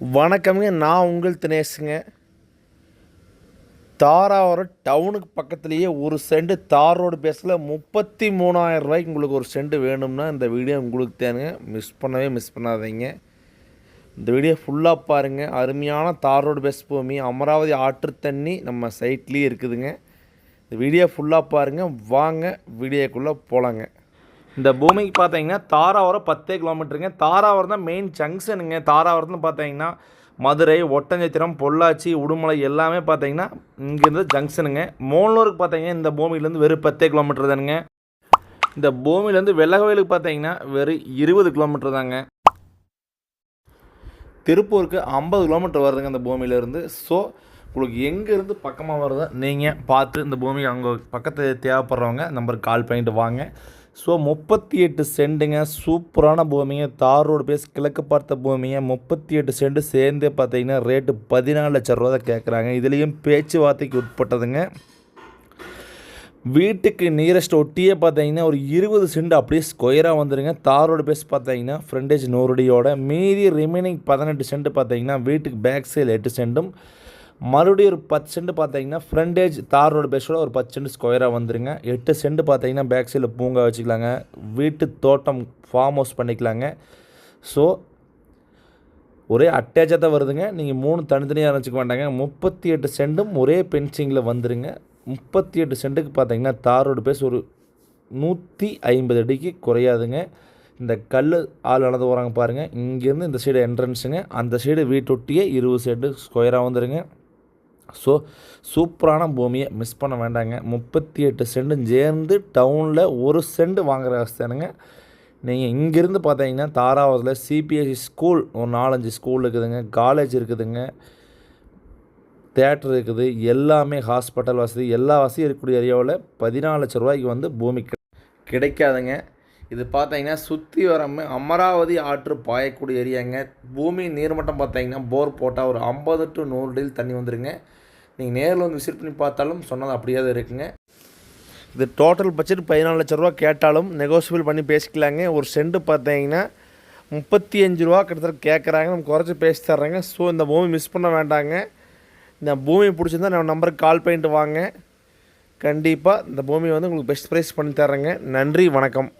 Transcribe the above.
வணக்கம்ங்க நான் உங்கள் தினேஷுங்க. தாராவரம் டவுனுக்கு பக்கத்துலேயே ஒரு சென்ட் தார் ரோடு பேஸில் முப்பத்தி மூணாயிரம் ரூபாய்க்கு உங்களுக்கு ஒரு சென்ட் வேணும்னா இந்த வீடியோ உங்களுக்கு தேனுங்க மிஸ் பண்ணவே மிஸ் பண்ணாதீங்க. இந்த வீடியோ ஃபுல்லாக பாருங்கள் அருமையான தார் ரோடு பேஸ் பூமி அமராவதி ஆற்று தண்ணி நம்ம சைட்லேயே இருக்குதுங்க. இந்த வீடியோ ஃபுல்லாக பாருங்கள் வாங்க வீடியோக்குள்ளே போகலாங்க இந்த பூமிக்கு பார்த்தீங்கன்னா தாராவரம் பத்தே கிலோமீட்டருங்க. தாராவரம் தான் மெயின் ஜங்ஷனுங்க தாராவரத்துன்னு பார்த்தீங்கன்னா மதுரை ஒட்டஞ்சத்திரம் பொள்ளாச்சி உடுமலை எல்லாமே பார்த்தீங்கன்னா இங்கேருந்து ஜங்ஷனுங்க மோனூருக்கு பார்த்தீங்கன்னா இந்த பூமியிலேருந்து வெறும் பத்தே கிலோமீட்டர் தானுங்க. இந்த பூமியிலேருந்து வெள்ளகோயிலுக்கு பார்த்தீங்கன்னா வெறும் இருபது கிலோமீட்டர் தாங்க. திருப்பூருக்கு ஐம்பது கிலோமீட்டர் வருதுங்க இந்த பூமியிலேருந்து. ஸோ உங்களுக்கு எங்கேருந்து பக்கமாக வருதோ நீங்கள் பார்த்து இந்த பூமி அங்கே பக்கத்து தேவைப்படுறவங்க நம்பருக்கு கால் பண்ணிட்டு வாங்க. ஸோ முப்பத்தி எட்டு செண்டுங்க சூப்பரான பூமிங்க. தார் ரோடு பேஸ் கிழக்கு பார்த்த பூமிங்க முப்பத்தி எட்டு சென்ட் சேர்ந்தே பார்த்தீங்கன்னா ரேட்டு பதினாலு லட்ச ரூபா தான் கேட்குறாங்க. இதுலேயும் பேச்சுவார்த்தைக்கு உட்பட்டதுங்க. வீட்டுக்கு நியரஸ்ட் ஒட்டியே பார்த்தீங்கன்னா ஒரு இருபது சென்ட் அப்படியே ஸ்கொயராக வந்துடுங்க தாரோட பேஸ் பார்த்தீங்கன்னா ஃப்ரண்டேஜ் நூறுடியோட மீதி ரிமைனிங் பதினெட்டு சென்ட் பார்த்தீங்கன்னா வீட்டுக்கு பேக் சைடு எட்டு சென்டும் மறுபடியும் ஒரு பத்து சென்ட் பார்த்தீங்கன்னா ஃப்ரண்டேஜ் தார் ரோடு பேஸோட ஒரு பத்து சென்ட் ஸ்கொயராக வந்துருங்க. எட்டு சென்ட் பார்த்தீங்கன்னா பேக் சைடில் பூங்கா வச்சுக்கலாங்க. வீட்டு தோட்டம் ஃபார்ம் ஹவுஸ் பண்ணிக்கலாங்க. ஸோ ஒரே அட்டாச்சாக தான் வருதுங்க. நீங்கள் மூணு தனித்தனியாக நினச்சிக்க மாட்டாங்க முப்பத்தி எட்டு சென்டும் ஒரே பென்சிங்கில் வந்துருங்க. முப்பத்தி எட்டு சென்ட்டுக்கு பார்த்தீங்கன்னா தார் ரோடு பேஸ் ஒரு நூற்றி ஐம்பது அடிக்கு குறையாதுங்க. இந்த கல் ஆள் நடந்து போகிறாங்க பாருங்கள் இங்கேருந்து இந்த சைடு என்ட்ரன்ஸுங்க அந்த சைடு வீட்டொட்டியே இருபது சென்ட்டு ஸ்கொயராக வந்துடுங்க ஸோ சூப்பரான பூமியை மிஸ் பண்ண வேண்டாங்க. முப்பத்தி எட்டு சென்டும் சேர்ந்து டவுனில் ஒரு சென்ட் வாங்குகிற அவஸ்தானுங்க நீங்கள் இங்கேருந்து பார்த்தீங்கன்னா தாராவரத்தில் சிபிஎஸ்சி ஸ்கூல் ஒரு நாலஞ்சு ஸ்கூல் இருக்குதுங்க. காலேஜ் இருக்குதுங்க. தேட்டர் இருக்குது. எல்லாமே ஹாஸ்பிட்டல் வசதி. எல்லா வசதியும் இருக்கக்கூடிய ஏரியாவில் பதினாலு லட்ச ரூபாய்க்கு வந்து பூமி கிடைக்காதுங்க. இது பார்த்தீங்கன்னா சுற்றி வரமே அமராவதி ஆற்று பாயக்கூடிய ஏரியாங்க. பூமி நீர்மட்டம் பார்த்தீங்கன்னா போர் போட்டால் ஒரு ஐம்பது டு நூறு டீல் தண்ணி வந்துடுங்க நீங்கள் நேரில் வந்து விசிட் பண்ணி பார்த்தாலும் சொன்னது அப்படியே தான் இருக்குங்க. இது டோட்டல் பட்ஜெட் பதினாலு லட்ச ரூபா கேட்டாலும் நெகோசியபிள் பண்ணி பேசிக்கலாங்க. ஒரு சென்ட் பார்த்தீங்கன்னா முப்பத்தி அஞ்சு ரூபா கிட்டத்தட்ட கேட்குறாங்க நம்ம குறைச்சி பேசி தர்றாங்க. ஸோ இந்த பூமி மிஸ் பண்ண வேண்டாங்க. இந்த பூமி பிடிச்சிருந்தா நம்ம நம்பருக்கு கால் பண்ணிட்டு வாங்க. கண்டிப்பாக இந்த பூமி வந்து உங்களுக்கு பெஸ்ட் ப்ரைஸ் பண்ணி தர்றேங்க. நன்றி வணக்கம்.